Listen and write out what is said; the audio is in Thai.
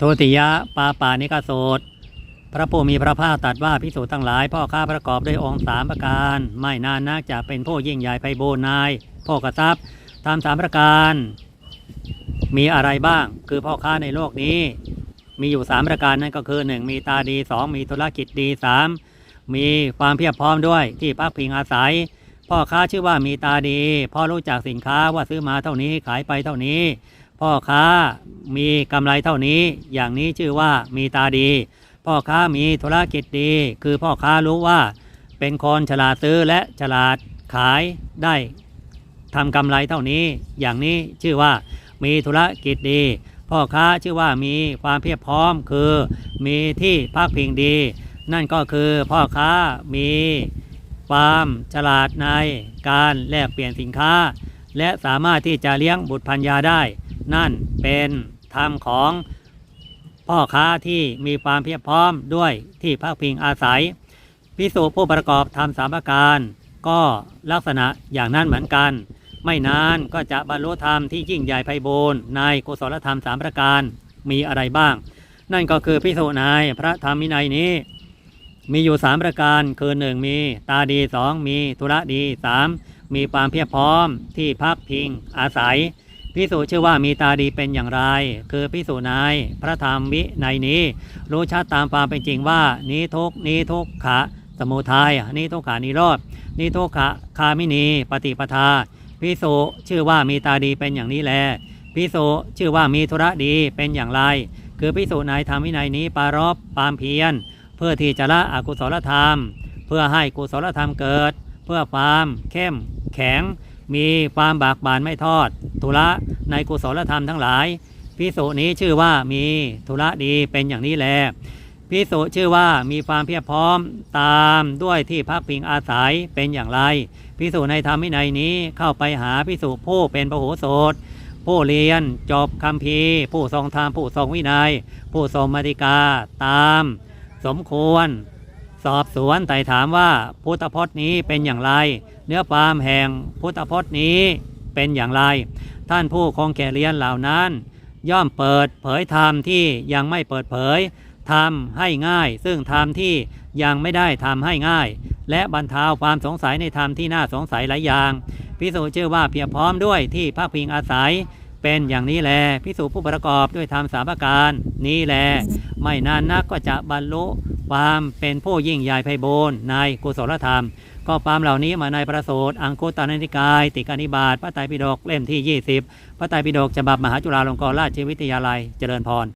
โทติยะปาปานิกาโสตพระผู้มีพระภาคตรัสว่าพิสูจน์ทั้งหลาย พ่อข้าประกอบด้วยองค์สามประการ ไม่นานนักจะเป็นผู้ยิ่งใหญ่ไพบูรนายพ่อกระซับตามสามประการ มีอะไรบ้าง คือพ่อค้าในโลกนี้ มีอยู่สามประการนั่นก็คือหนึ่งมีตาดีสองมีธุรกิจดีสามมีความเพียบพร้อมด้วยที่พักพิงอาศัย พ่อค้าชื่อว่ามีตาดีพ่อรู้จักสินค้าว่าซื้อมาเท่านี้ขายไปเท่านี้ พ่อค้ามีกำไรเท่านี้ อย่างนี้ชื่อว่ามีตาดี พ่อค้ามีธุรกิจดี คือพ่อค้ารู้ว่า เป็นคนฉลาดซื้อและฉลาดขายได้ทำกำไรเท่านี้ อย่างนี้ชื่อว่ามีธุรกิจดี พ่อค้าชื่อว่ามีความเพียบพร้อมคือ มีที่พักพิงดี นั่นก็คือพ่อค้ามีความฉลาดในการแลกเปลี่ยนสินค้า และสามารถที่จะเลี้ยงบุตรพันยาได้ นั่นเป็นธรรมของพ่อค้าที่มีความเพียบพร้อมด้วยที่พักพิงอาศัยพิสูจผู้ประกอบธรรมสามประการ ก็ลักษณะอย่างนั้นเหมือนกัน ไม่นานก็จะบรรลุธรรมที่ยิ่งใหญ่ไพบูรณ์ในกุศลธรรมสามประการมีอะไรบ้าง นั่นก็คือพิสูจนายพระธรรมวินัยนี้ มีอยู่สามประการคือหนึ่งมีตาดีสองมีธุระดีสามมีความเพียบพร้อมที่พักพิงอาศัย พิสูจน์ชื่อว่ามีตาดีเป็นอย่างไร คือพิสูจนายพระธรรมวิในนี้ รู้ชัดตามความเป็นจริงว่า นี้ทุกนี้ทุกขะสมุทัยนี้ทุกขานิโรธนี้ทุกขะคามินี ปฏิปทาพิสูจน์ชื่อว่ามีตาดีเป็นอย่างนี้แลพิสูจน์ชื่อว่ามีธุระดีเป็นอย่างไร คือพิสูจน์ในธรรมวินัยนี้ปารบปามเพียรเพื่อที่จะละอกุศลธรรม เพื่อให้กุศลธรรมเกิด เพื่อความเข้มแข็ง มีความบากบานไม่ทอด ธุระในกุศลธรรมทั้งหลายพิสุนี้ชื่อว่ามีธุระดีเป็นอย่างนี้แลพิสุชื่อว่ามีความเพียบพร้อมตามด้วยที่พักพิงอาศัยเป็นอย่างไรพิสุในธรรมวินัยนี้เข้าไปหาพิสุผู้เป็นพระโหสตผู้เรียนจบคำพีผู้ทรงธรรมผู้ทรงวินัย ผู้ทรงมติกาตาม สมควร สอบสวนไต่ถามว่าพุทธพจน์นี้เป็นอย่างไร เนื้อความแห่งพุทธพจน์นี้ เป็นอย่างไร ท่านผู้คงแก่เรียนเหล่านั้น ย่อมเปิดเผยธรรมที่ยังไม่เปิดเผยทำให้ง่าย ซึ่งธรรมที่ยังไม่ได้ทำให้ง่าย และบรรเทาความสงสัยในธรรมที่น่าสงสัยหลายอย่างพิสูจน์ชื่อว่าเพียบพร้อมด้วยที่พักพิงอาศัย เป็นอย่างนี้แลพิสูจน์ผู้ประกอบด้วยธรรมสามประการ นี้แล ไม่นานนักก็จะบรรลุ ความเป็นผู้ยิ่งใหญ่ไพบูรณ์ในกุศลธรรม ก็ความเหล่านี้มาในประสูตรอังคุตตานิกาย ติกานิบาตพระไตรปิฎกเล่มที่ 20 พระไตรปิฎกฉบับมหาจุฬาลงกรณราชวิทยาลัยเจริญพร